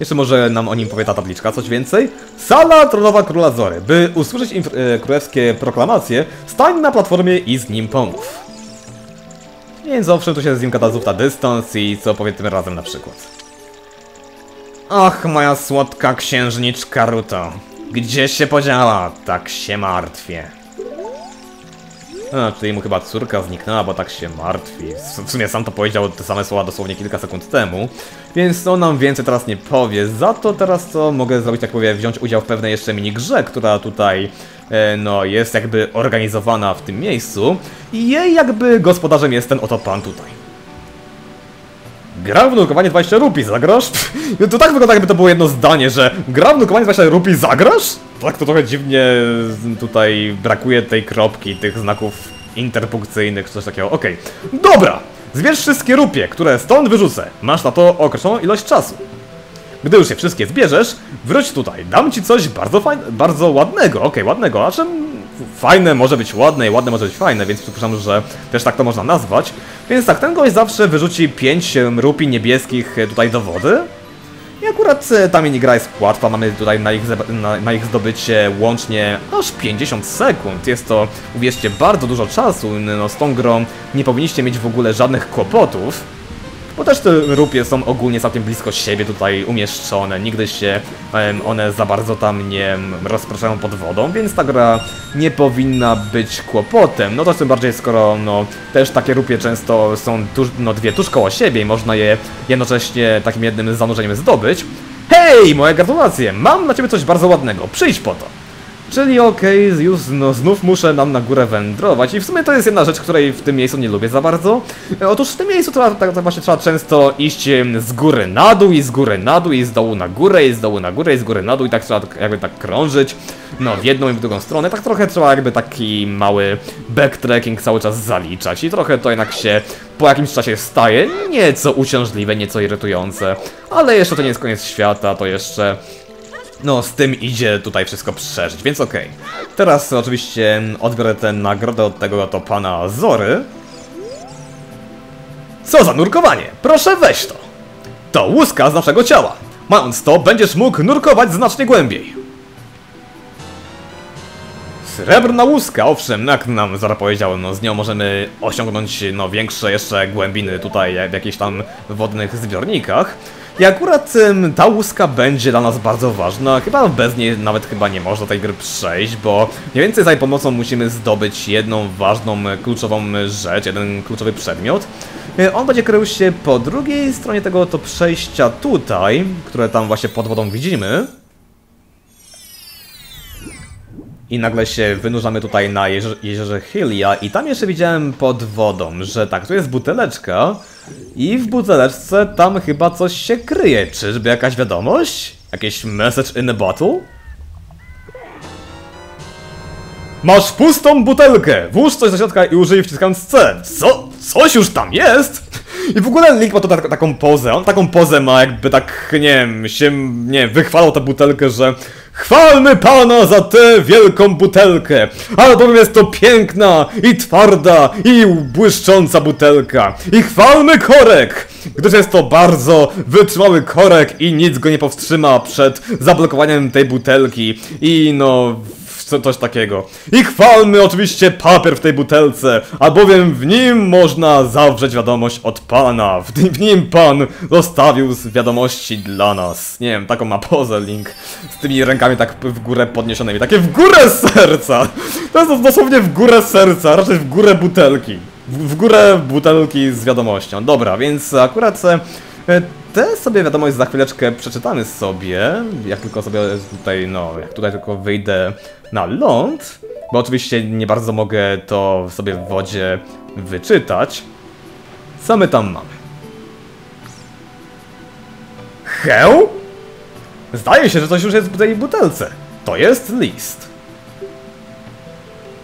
Jeszcze może nam o nim powie ta tabliczka coś więcej. Sala tronowa króla Zory. By usłyszeć e, królewskie proklamacje, stań na platformie i z nim pomów. Więc owszem, tu się z nim gada znów na dystans i co powie tym razem na przykład. Ach, moja słodka księżniczka Ruto. Gdzie się podziała? Tak się martwię. A, czyli mu chyba córka zniknęła, bo tak się martwi. W- sumie sam to powiedział te same słowa dosłownie kilka sekund temu. Więc on nam więcej teraz nie powie. Za to teraz to mogę zrobić, tak powiem, wziąć udział w pewnej jeszcze minigrze, która tutaj, e, no, jest jakby organizowana w tym miejscu. I jej jakby gospodarzem jest ten oto pan tutaj. Gra w nurkowanie 20 rupii, zagrasz? To tak wygląda jakby to było jedno zdanie, że gra w nurkowanie 20 rupii, zagrasz? Tak to trochę dziwnie tutaj brakuje tej kropki, tych znaków interpunkcyjnych, coś takiego. Okej, dobra! Zbierz wszystkie rupie, które stąd wyrzucę. Masz na to określoną ilość czasu. Gdy już je wszystkie zbierzesz, wróć tutaj. Dam ci coś bardzo fajne, bardzo ładnego. Okej, ładnego. A czym fajne może być ładne i ładne może być fajne, więc przypuszczam, że też tak to można nazwać. Więc tak, ten gość zawsze wyrzuci 5 rupi niebieskich e, tutaj do wody. I akurat e, ta minigra jest łatwa, mamy tutaj na ich, na, na ich zdobycie łącznie aż 50 sekund. Jest to, uwierzcie, bardzo dużo czasu, no z tą grą nie powinniście mieć w ogóle żadnych kłopotów. Bo też te rupie są ogólnie całkiem blisko siebie tutaj umieszczone, nigdy się one za bardzo tam nie rozpraszają pod wodą, więc ta gra nie powinna być kłopotem. No to tym bardziej skoro no też takie rupie często są tuż, no dwie tuż koło siebie i można je jednocześnie takim jednym zanurzeniem zdobyć. Hej, moje gratulacje! Mam dla ciebie coś bardzo ładnego, przyjdź po to! Czyli okej, już no, znów muszę nam na górę wędrować. I w sumie to jest jedna rzecz, której w tym miejscu nie lubię za bardzo. E, Otóż w tym miejscu trzeba, tak, tak właśnie trzeba często iść z góry na dół i z góry na dół i z dołu na górę i z dołu na górę i z góry na dół i tak trzeba tak jakby tak krążyć, no w jedną i w drugą stronę, tak trochę trzeba jakby taki mały backtracking cały czas zaliczać. I trochę to jednak się po jakimś czasie staje nieco uciążliwe, nieco irytujące, ale jeszcze to nie jest koniec świata, to jeszcze no, z tym idzie tutaj wszystko przeżyć, więc okej. Teraz oczywiście odbiorę tę nagrodę od tego to pana Zory. Co za nurkowanie! Proszę weź to! To łuska z naszego ciała. Mając to, będziesz mógł nurkować znacznie głębiej. Srebrna łuska, owszem, jak nam Zora powiedział, no z nią możemy osiągnąć no większe jeszcze głębiny tutaj w jakichś tam wodnych zbiornikach. I akurat ym, ta łuska będzie dla nas bardzo ważna, chyba bez niej nawet chyba nie można tej gry przejść, bo mniej więcej za jej pomocą musimy zdobyć jedną ważną, kluczową rzecz, jeden kluczowy przedmiot. E, On będzie krył się po drugiej stronie tego to przejścia tutaj, które tam właśnie pod wodą widzimy. I nagle się wynurzamy tutaj na jeziorze, jeziorze Hylia i tam jeszcze widziałem pod wodą, że tak, tu jest buteleczka i w buteleczce tam chyba coś się kryje. Czyżby jakaś wiadomość? Jakieś message in a bottle? Masz pustą butelkę! Włóż coś do środka i użyj wciskając C. Co? Coś już tam jest? I w ogóle Link ma to tak, taką pozę. On taką pozę ma, jakby tak, nie wiem, się, nie wychwalał tę butelkę, że Chwalmy Pana za tę wielką butelkę, albowiem jest to piękna i twarda i błyszcząca butelka. I chwalmy korek, gdyż jest to bardzo wytrzymały korek i nic go nie powstrzyma przed zablokowaniem tej butelki. I no, co, coś takiego. I chwalmy oczywiście papier w tej butelce, albowiem w nim można zawrzeć wiadomość od Pana. W, w nim Pan zostawił wiadomości dla nas. Nie wiem, taką ma pozę Link z tymi rękami tak w górę podniesionymi. Takie w górę serca! To jest dosłownie w górę serca, raczej w górę butelki. W, w górę butelki z wiadomością. Dobra, więc akurat... e, Te sobie wiadomość za chwileczkę przeczytamy sobie, jak tylko sobie tutaj, no, jak tutaj tylko wyjdę na ląd, bo oczywiście nie bardzo mogę to sobie w wodzie wyczytać. Co my tam mamy? Heł? Zdaje się, że coś już jest w tej butelce. To jest list.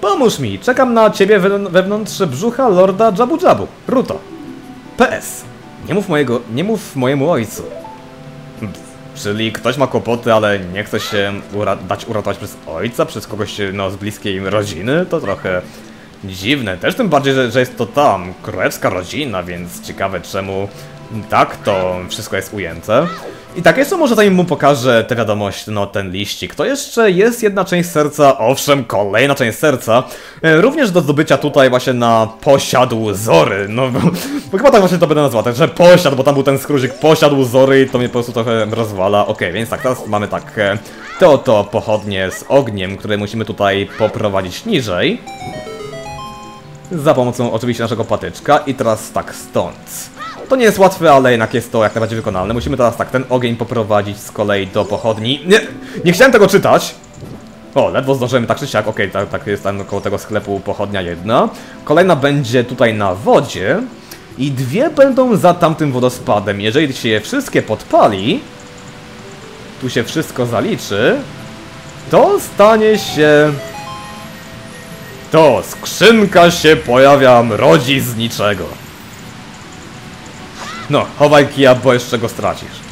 Pomóż mi, czekam na ciebie we- wewnątrz brzucha lorda Jabu Jabu. Ruto. PS. Nie mów mojego, nie mów mojemu ojcu. Czyli ktoś ma kłopoty, ale nie chce się ura dać uratować przez ojca, przez kogoś no, z bliskiej rodziny? To trochę dziwne. Też tym bardziej, że, że jest to tam królewska rodzina, więc ciekawe czemu tak to wszystko jest ujęte. I tak, jeszcze może zanim mu pokażę tę wiadomość, no ten liścik, to jeszcze jest jedna część serca, owszem, kolejna część serca, e, również do zdobycia tutaj właśnie na posiadł Zory, no bo, bo chyba tak właśnie to będę nazwał, także posiadł, bo tam był ten skrózik posiadł Zory i to mnie po prostu trochę rozwala, okej, więc tak, teraz mamy tak, e, te oto pochodnie z ogniem, które musimy tutaj poprowadzić niżej, za pomocą oczywiście naszego patyczka i teraz tak stąd. To nie jest łatwe, ale jednak jest to jak najbardziej wykonalne. Musimy teraz tak ten ogień poprowadzić z kolei do pochodni. Nie, nie chciałem tego czytać! O, ledwo zdążyłem tak czy siak, okej, tak, tak jest tam koło tego sklepu pochodnia jedna. Kolejna będzie tutaj na wodzie. I dwie będą za tamtym wodospadem. Jeżeli się je wszystkie podpali, tu się wszystko zaliczy, to stanie się... To skrzynka się pojawia, mrodzi z niczego. No, chowaj kija, bo jeszcze go stracisz.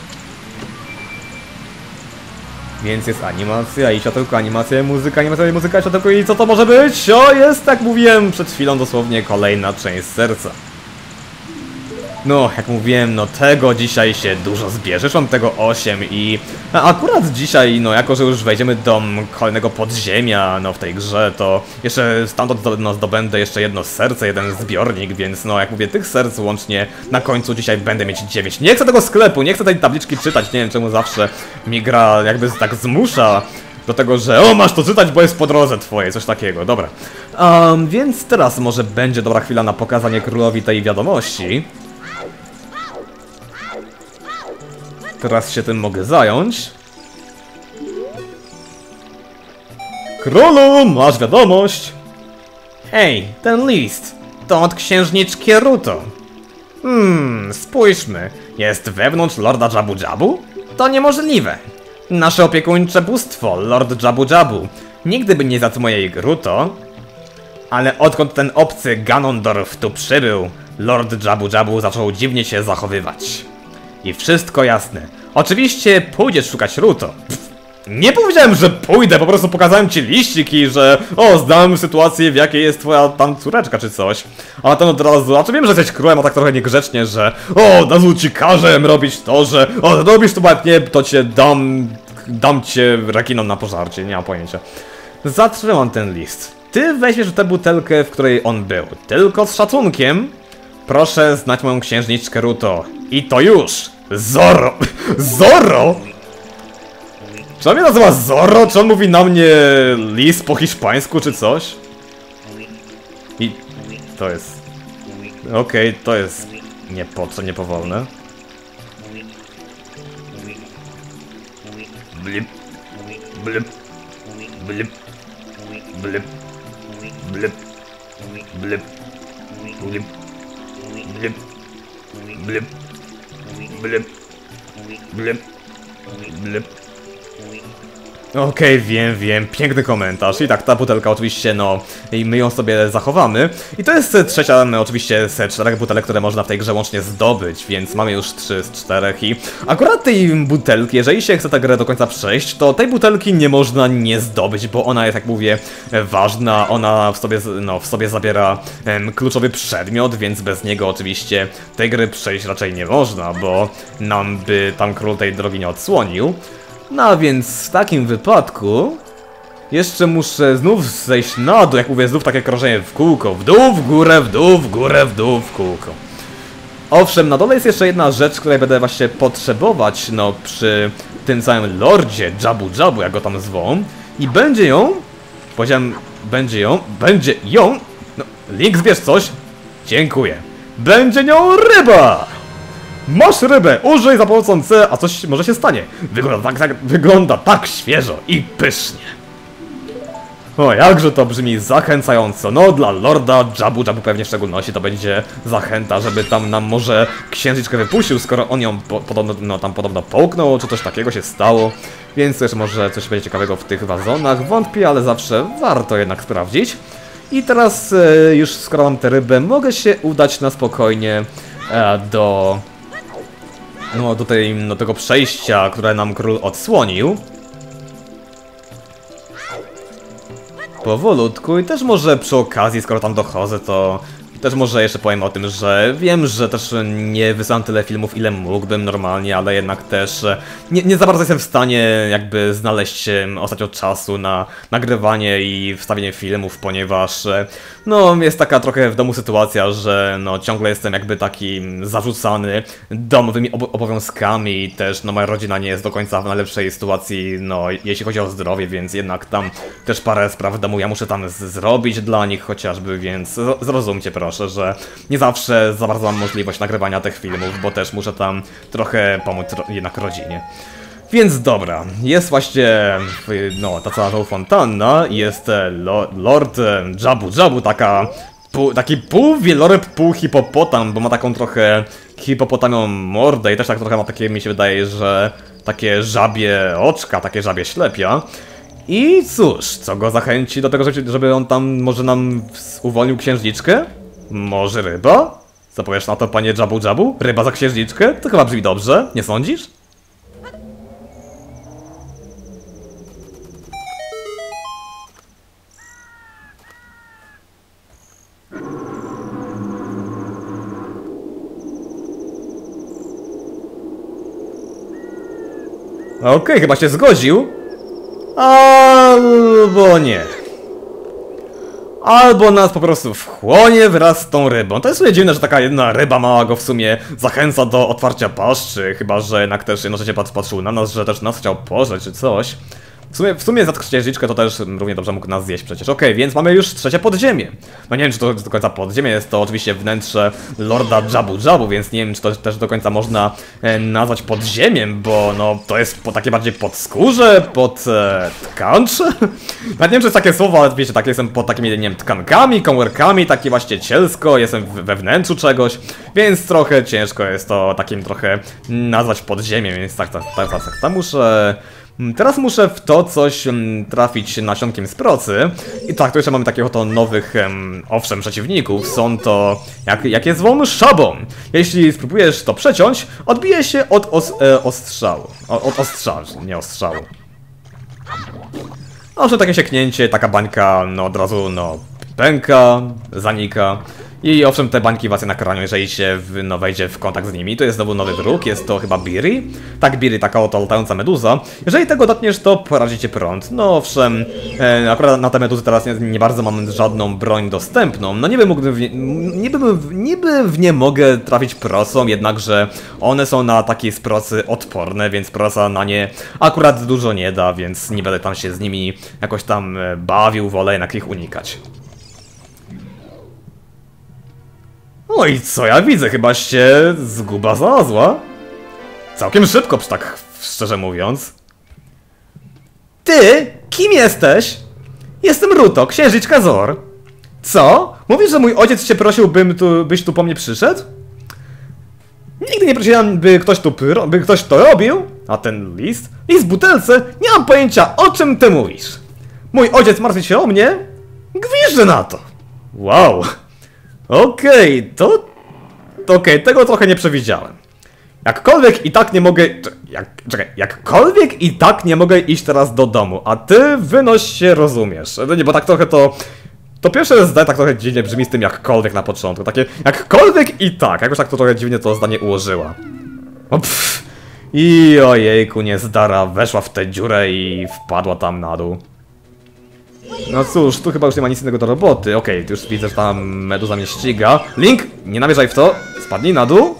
Więc jest animacja i światełko, animacja, muzyka, animacja, muzyka, światełko i co to może być? O, jest, tak mówiłem przed chwilą dosłownie, kolejna część serca. No, jak mówiłem, no tego dzisiaj się dużo zbierze, mam tego 8 i akurat dzisiaj, no jako, że już wejdziemy do kolejnego podziemia, no w tej grze, to jeszcze stamtąd no, zdobędę jeszcze jedno serce, jeden zbiornik, więc no jak mówię, tych serc łącznie na końcu dzisiaj będę mieć 9. Nie chcę tego sklepu, nie chcę tej tabliczki czytać, nie wiem czemu zawsze mi gra jakby tak zmusza do tego, że o, masz to czytać, bo jest po drodze twoje, coś takiego, dobra. Um, więc teraz może będzie dobra chwila na pokazanie królowi tej wiadomości. Teraz się tym mogę zająć. Królu, masz wiadomość! Hej, ten list. To od księżniczki Ruto. Hmm, spójrzmy. Jest wewnątrz Lorda Jabu Jabu? To niemożliwe. Nasze opiekuńcze bóstwo, Lord Jabu Jabu, nigdy by nie zjadł mojej Ruto. Ale odkąd ten obcy Ganondorf tu przybył, Lord Jabu Jabu zaczął dziwnie się zachowywać. I wszystko jasne. Oczywiście pójdziesz szukać Ruto. Pff, nie powiedziałem, że pójdę, po prostu pokazałem ci liścik i że o, znam sytuację, w jakiej jest twoja tam córeczka czy coś. A ten od razu, a czy wiem, że jesteś królem, a tak trochę niegrzecznie, że o, od razu ci każę robić to, że o, robisz to, bo nie, to cię dam, dam cię rekinom na pożarcie, nie mam pojęcia. Zatrzymam ten list. Ty weźmiesz tę butelkę, w której on był. Tylko z szacunkiem. Proszę znać moją księżniczkę Ruto. I to już! Zoro! Zoro?! Czy on mnie nazywa Zoro? Czy on mówi na mnie lis po hiszpańsku czy coś? I to jest... Okej, okay, to jest nie po co niepowolne. Blip. Blip. Blip. Blip. Blip. Blip. Blip. Blip. Blip. Blip. Blip. Blip. Okej, okay, wiem, wiem, piękny komentarz. I tak, ta butelka oczywiście, no, i my ją sobie zachowamy. I to jest trzecia, no, oczywiście, z czterech butelek, które można w tej grze łącznie zdobyć, więc mamy już trzy z czterech i akurat tej butelki, jeżeli się chce tę grę do końca przejść, to tej butelki nie można nie zdobyć, bo ona jest, jak mówię, ważna, ona w sobie, no, w sobie zabiera em, kluczowy przedmiot, więc bez niego oczywiście tej gry przejść raczej nie można, bo nam by tam król tej drogi nie odsłonił. No więc w takim wypadku jeszcze muszę znów zejść na dół, jak mówię, znów takie krążenie w kółko, w dół, w górę, w dół, w górę, w dół, w kółko. Owszem, na dole jest jeszcze jedna rzecz, której będę właśnie potrzebować, no, przy tym całym lordzie, Jabu Jabu, jak go tam zwą. I będzie ją, powiedziałem, będzie ją, będzie ją, no, Link, zbierz coś. Dziękuję. Będzie nią ryba! Masz rybę, użyj za pomocą C, a coś może się stanie. Wygląda tak, tak, wygląda tak świeżo i pysznie. O, jakże to brzmi zachęcająco. No, dla Lorda Jabu Jabu pewnie w szczególności to będzie zachęta, żeby tam nam może księżniczkę wypuścił, skoro on ją po, podobno, no, tam podobno połknął, czy coś takiego się stało. Więc też może coś będzie ciekawego w tych wazonach. Wątpię, ale zawsze warto jednak sprawdzić. I teraz e, już skoro mam tę rybę, mogę się udać na spokojnie e, do no, do, tej, do tego przejścia, które nam król odsłonił. Powolutku i też może przy okazji, skoro tam dochodzę, to Też może jeszcze powiem o tym, że wiem, że też nie wysłałem tyle filmów, ile mógłbym normalnie, ale jednak też e, nie, nie za bardzo jestem w stanie jakby znaleźć em, ostatnio czasu na nagrywanie i wstawienie filmów, ponieważ e, no jest taka trochę w domu sytuacja, że no ciągle jestem jakby taki zarzucany domowymi obo obowiązkami i też no moja rodzina nie jest do końca w najlepszej sytuacji, no jeśli chodzi o zdrowie, więc jednak tam też parę spraw w domu ja muszę tam zrobić dla nich chociażby, więc zrozumcie proszę, że nie zawsze za bardzo mam możliwość nagrywania tych filmów, bo też muszę tam trochę pomóc jednak rodzinie. Więc dobra, jest właśnie, no, ta cała fontanna, jest e, lo, Lord e, Jabu Jabu, taka, taki pół wieloryb, pół hipopotam, bo ma taką trochę hipopotamią mordę i też tak trochę ma takie, mi się wydaje, że takie żabie oczka, takie żabie ślepia. I cóż, co go zachęci do tego, żeby, on tam może nam uwolnił księżniczkę? Może ryba? Co powiesz na to, panie Jabu Jabu? Ryba za księżniczkę? To chyba brzmi dobrze, nie sądzisz? Okej, chyba się zgodził. Albo nie. Albo nas po prostu wchłonie wraz z tą rybą. To jest sobie dziwne, że taka jedna ryba mała go w sumie zachęca do otwarcia paszczy, chyba że jednak też jednocześnie pat- patrzył na nas, że też nas chciał pożreć czy coś. W sumie, w sumie za księżniczkę to też równie dobrze mógł nas zjeść przecież. Okej, więc mamy już trzecie podziemie. No nie wiem, czy to do końca podziemie, jest to oczywiście wnętrze Lorda Jabu Jabu, więc nie wiem, czy to też do końca można e, nazwać podziemiem, bo no to jest po, takie bardziej pod skórze, pod e, tkancze. Nawet nie wiem, czy jest takie słowo, ale wiecie, tak jestem pod takimi, nie wiem, tkankami, komórkami, takie właśnie cielsko, jestem we wnętrzu czegoś, więc trochę ciężko jest to takim trochę nazwać podziemiem, więc tak, tak, tak, tak, tak. Tam muszę... Mm, Teraz muszę w to coś mm, trafić nasionkiem z procy. I tak, tu jeszcze mamy takich oto nowych, em, owszem, przeciwników. Są to, jak, jak je zwą, szabą. Jeśli spróbujesz to przeciąć, odbije się od os, e, ostrzału. O, od ostrzału, nie ostrzału. Owszem, takie sieknięcie, taka bańka, no od razu, no, pęka, zanika. I owszem, te bańki was jednak ranią, jeżeli się w, no, wejdzie w kontakt z nimi. To jest znowu nowy wróg, jest to chyba Biri. Tak, Biri, taka oto latająca meduza. Jeżeli tego dotkniesz, to porazi cię prąd. No owszem, e, akurat na te meduzy teraz nie, nie bardzo mam żadną broń dostępną. No niby mógłbym, w nie, niby, niby w nie mogę trafić prosą, jednakże one są na takiej z procy odporne, więc prosa na nie akurat dużo nie da, więc nie będę tam się z nimi jakoś tam e, bawił, wolę jednak ich unikać. No i co ja widzę? Chyba się zguba znalazła. Całkiem szybko, tak szczerze mówiąc. Ty? Kim jesteś? Jestem Ruto, księżniczka Zor. Co? Mówisz, że mój ojciec cię prosił, bym tu, byś tu po mnie przyszedł? Nigdy nie prosiłem, by ktoś tu by ktoś to robił. A ten list? List w butelce? Nie mam pojęcia, o czym ty mówisz. Mój ojciec martwi się o mnie? Gwiżdżę na to. Wow. Okej, to... Okej, tego trochę nie przewidziałem. Jakkolwiek i tak nie mogę... Jak, czekaj, jakkolwiek i tak nie mogę iść teraz do domu, a ty wynoś się, rozumiesz. No nie, bo tak trochę to... To pierwsze zdanie tak trochę dziwnie brzmi z tym jakkolwiek na początku. Takie jakkolwiek i tak, jakoś tak to trochę dziwnie to zdanie ułożyła. O pff. I ojejku, niezdara weszła w tę dziurę i wpadła tam na dół. No cóż, tu chyba już nie ma nic innego do roboty. Okej, już widzę, że tam meduza mnie ściga. Link, nie namierzaj w to. Spadnij na dół.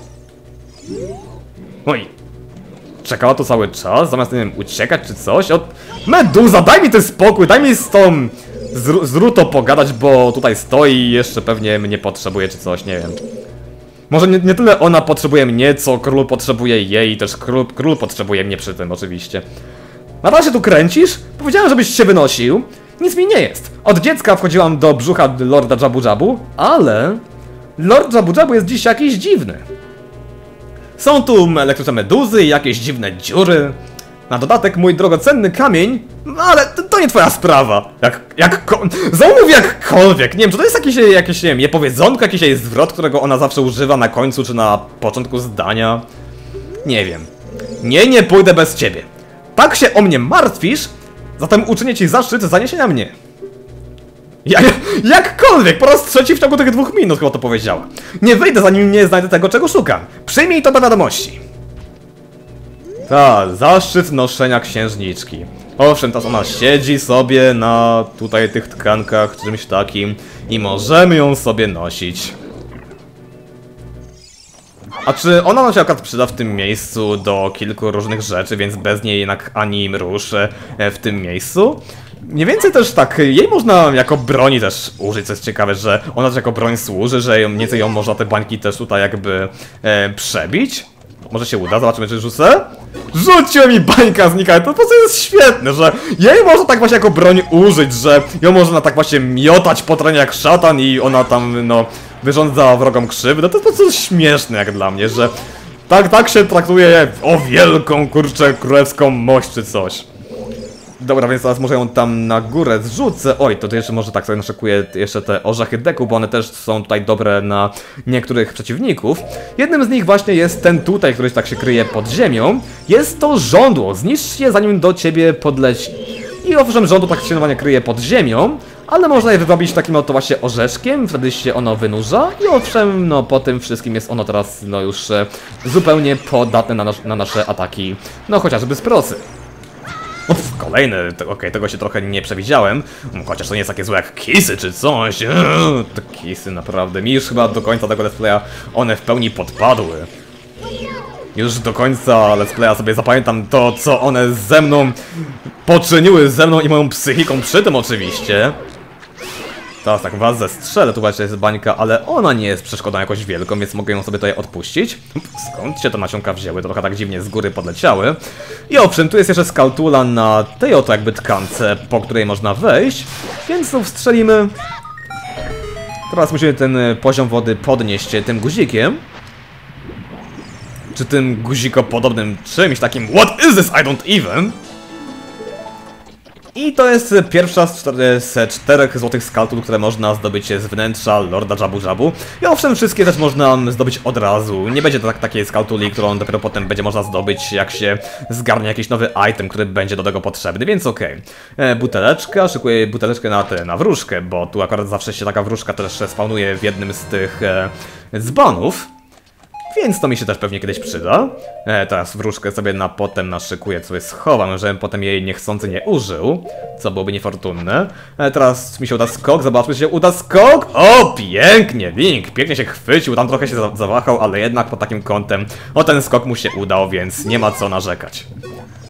Oj. Czekała tu cały czas, zamiast, nie wiem, uciekać czy coś. O... Meduza, daj mi ten spokój, daj mi z tą... Z, z Ruto pogadać, bo tutaj stoi i jeszcze pewnie mnie potrzebuje czy coś, nie wiem. Może nie, nie tyle ona potrzebuje mnie, co król potrzebuje jej i też król, król potrzebuje mnie przy tym, oczywiście. Nadal się tu kręcisz? Powiedziałem, żebyś się wynosił. Nic mi nie jest. Od dziecka wchodziłam do brzucha Lorda Jabu Jabu, ale... Lord Jabu Jabu jest dziś jakiś dziwny. Są tu elektryczne meduzy i jakieś dziwne dziury. Na dodatek mój drogocenny kamień, ale to, to nie twoja sprawa. Jak, jak, zamów jakkolwiek. Nie wiem, czy to jest jakieś, jakieś, nie wiem, niepowiedzonko, jakiś jej zwrot, którego ona zawsze używa na końcu czy na początku zdania. Nie wiem. Nie, nie pójdę bez ciebie. Tak się o mnie martwisz, zatem uczynię ci zaszczyt zaniesienia mnie. Ja, jakkolwiek, po raz trzeci w ciągu tych dwóch minut chyba to powiedziała. Nie wyjdę zanim nie znajdę tego, czego szukam. Przyjmij to do wiadomości. Ta, zaszczyt noszenia księżniczki. Owszem, teraz ona siedzi sobie na tutaj tych tkankach, czymś takim i możemy ją sobie nosić. A czy ona nam się akurat przyda w tym miejscu do kilku różnych rzeczy, więc bez niej jednak ani mruż e, w tym miejscu? Mniej więcej też tak, jej można jako broni też użyć, co jest ciekawe, że ona też jako broń służy, że ją, nieco ją można te bańki też tutaj jakby e, przebić. Może się uda, zobaczymy czy rzucę. Rzuciła mi bańka znika, to po prostu jest świetne, że jej można tak właśnie jako broń użyć, że ją można tak właśnie miotać po jak szatan i ona tam, no, wyrządza wrogom krzywdę. To jest po prostu śmieszne jak dla mnie, że tak, tak się traktuje o wielką, kurczę, królewską mość czy coś. Dobra, więc teraz może ją tam na górę zrzucę. Oj, to, jeszcze może tak sobie naszykuję jeszcze te orzechy deku, bo one też są tutaj dobre na niektórych przeciwników. Jednym z nich właśnie jest ten tutaj, który tak się kryje pod ziemią. Jest to żądło. Zniszcz je zanim do ciebie podleci. I owszem, żądło tak się kryje pod ziemią, ale można je wyrobić takim oto właśnie orzeszkiem, wtedy się ono wynurza i owszem, no po tym wszystkim jest ono teraz no już e, zupełnie podatne na, nas na nasze ataki, no chociażby z prosy. Uf, kolejny, okej, okay, tego się trochę nie przewidziałem, chociaż to nie jest takie złe jak kisy czy coś, te kisy naprawdę, mi już chyba do końca tego let's one w pełni podpadły. Już do końca let's playa sobie zapamiętam to, co one ze mną poczyniły, ze mną i moją psychiką przy tym oczywiście. Teraz tak was zestrzelę, tu właśnie jest bańka, ale ona nie jest przeszkodą jakoś wielką, więc mogę ją sobie tutaj odpuścić. Skąd się te nasionka wzięły? Trochę tak dziwnie z góry podleciały. I owszem, tu jest jeszcze skaltula na tej oto jakby tkance, po której można wejść, więc tu wstrzelimy. Teraz musimy ten poziom wody podnieść tym guzikiem. Czy tym guzikopodobnym czymś takim What is this? I don't even! I to jest pierwsza z, czter z czterech złotych skaltów, które można zdobyć z wnętrza Lorda Jabu Jabu. I owszem, wszystkie też można zdobyć od razu. Nie będzie to tak, takiej skaltuli, którą dopiero potem będzie można zdobyć, jak się zgarnie jakiś nowy item, który będzie do tego potrzebny, więc okej. Okay. E, buteleczka, szykuję buteleczkę na, te, na wróżkę, bo tu akurat zawsze się taka wróżka też spawnuje w jednym z tych e, dzbanów. Więc to mi się też pewnie kiedyś przyda. E, teraz wróżkę sobie na potem naszykuję, sobie schowam, żebym potem jej niechcący nie użył, co byłoby niefortunne. E, teraz mi się uda skok, zobaczmy, czy się uda skok! O, pięknie, Link, pięknie się chwycił, tam trochę się zawahał, ale jednak pod takim kątem, o ten skok mu się udał, więc nie ma co narzekać.